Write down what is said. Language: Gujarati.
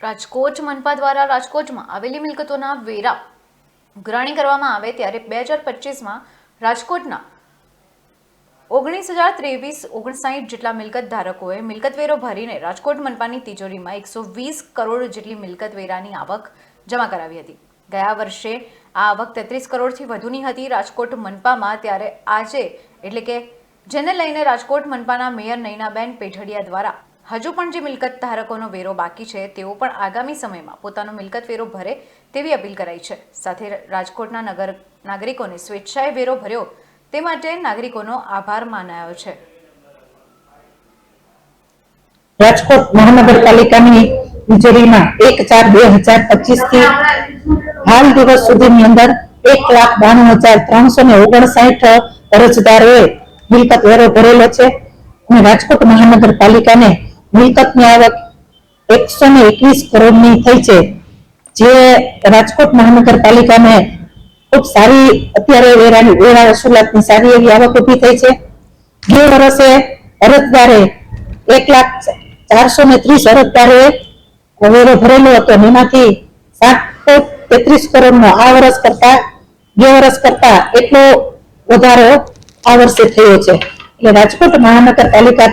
રાજકોટ મનપા દ્વારા રાજકોટમાં આવેલી મિલકતોના વેરા ઉઘરાણી કરવામાં આવે ત્યારે બે હજાર પચીસમાં રાજકોટના ઓગણીસ હજાર ત્રેવીસ ઓગણસાઠ જેટલા મિલકત ધારકોએ મિલકત વેરો ભરીને રાજકોટ મનપાની તિજોરીમાં એકસો વીસ કરોડ જેટલી મિલકત વેરાની આવક જમા કરાવી હતી. ગયા વર્ષે આ આવક તેત્રીસ કરોડથી વધુની હતી રાજકોટ મનપામાં ત્યારે આજે એટલે કે જેને લઈને રાજકોટ મનપાના મેયર નૈનાબેન પેઠડિયા દ્વારા હજુ પણ જે મિલકત ધારકોનો વેરો બાકી છે, તેઓ પણ આગામી સમયમાં પોતાનો મિલકત વેરો ભરે તેવી અપીલ કરાઈ છે. સાથે રાજકોટના નગર નાગરિકોને સ્વેચ્છાએ વેરો ભર્યો, તે માટે નાગરિકોનો આભાર માનાયો છે. રાજકોટ મહાનગરપાલિકાની તિજોરીમાં એક ચાર બે હજાર પચીસથી હાલ દિવસ સુધીની અંદર એક લાખ બાણું હજાર ત્રણસો ને ઓગણસાઠ અરજદારોએ મિલકત વેરો ભરેલો છે અને રાજકોટ મહાનગરપાલિકાને મિલકતની આવક એકસો ને એકવીસ કરોડની થઈ છે. જે રાજકોટ મહાનગરપાલિકાને ખૂબ સારી અત્યારે વેરાની વેરા વસૂલાતની સારી એવી આવક ઊભી થઈ છે. બે વર્ષે અરજદારે એક લાખ ચારસો ને ત્રીસ અરજદારોએ વેરો ભરેલો હતો. એમાંથી સાતસો તેત્રીસ કરોડનો આ વર્ષ કરતા બે વર્ષ કરતા એટલો વધારો આ વર્ષે થયો છે. એટલે રાજકોટ મહાનગરપાલિકા